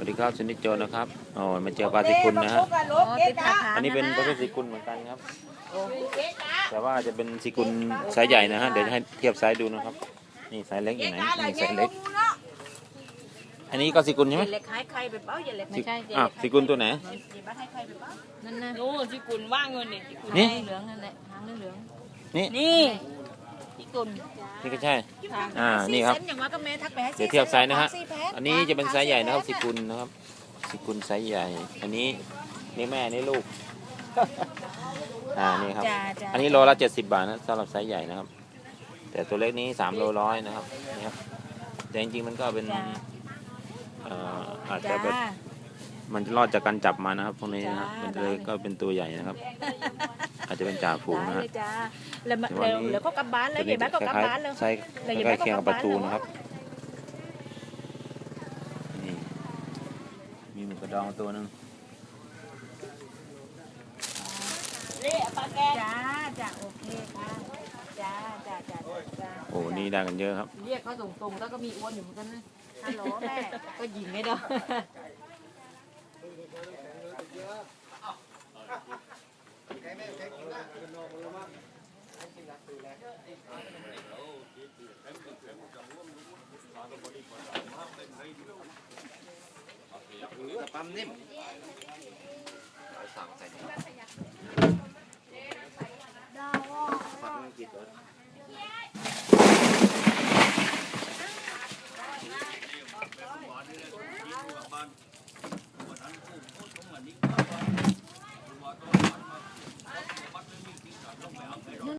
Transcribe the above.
วัสดีครับชนิดโจรนะครับอ๋อมาเจอปลาสิกุลนะฮะอ๋อติดทหารอันนี้เป็นประเภทสิกุลเหมือนกันครับ แต่ว่าจะเป็นสิกุลไซส์ใหญ่นะฮะเดี๋ยวจะให้เทียบไซส์ดูนะครับ นี่ไซส์เล็กอยู่ไหนนี่ไซส์เล็ก อันนี้ก็สิกุลใช่ไหมเล็กคล้ายใครไปเป้าอย่าเล็กสิอะสิกุลตัวไหนอย่าบ้าให้ใครไปเป้านั่นนะโอ้ที่กุลว่างเงินนี่ที่กุลนี่เหลืองนั่นแหละหางเหลืองนี่นี่ ที่กุลนี่ก็ใช่ อ่า นี่ครับเส้อย่างว่าก็แม่ทักไปให้เดี๋ยวเทียบไซส์นะฮะสี่แพ็คอันนี้จะเป็นไซส์ใหญ่นะครับสิกุลนะครับสิกุลไซส์ใหญ่ อันนี้นี่แม่นี่ลูก อ่า นี่ครับจ้าจ้าอันนี้โลละเจ็ดสิบบาทนะสำหรับไซส์ใหญ่นะครับ แต่ตัวเล็กนี้สามโลร้อยนะครับ นี่ครับ แต่จริงๆมันก็เป็นจ้าเอ่ออาจจะจ้าแบบมันรอดจากการจับมานะครับพวกนี้นะครับจ้ามันเลยก็เป็นตัวใหญ่นะครับ อาจจะเป็นจ่าฝูงได้นะเลฮะยจ้าแล้วมาแต่วันเร็วนี้เดี๋ยวก็กลับบ้านแล้วตัวอย่าบ้านก็กลับคล้ายบ้านเลยๆไซส์แล้วอย่าใกล้บ้านก็เคียงกลักับบปลาบ้านทูแล้วนะครับนี่มีหมึกกระดองตัวหนึ่งนี่ปลาแกงจ้าจ้าโอเคค่ะจ้าจ้าจ้าจ้าโอ้นี่ได้กันเยอะครับ เรียกเขาตรงๆแล้วก็มีอ้วนอยู่เหมือนกันนะฮัลโหลแม่ก็ยิงไม่ได้ ปั๊มนิ่มสั่งใส่ฟังกี่ตัวบ้าน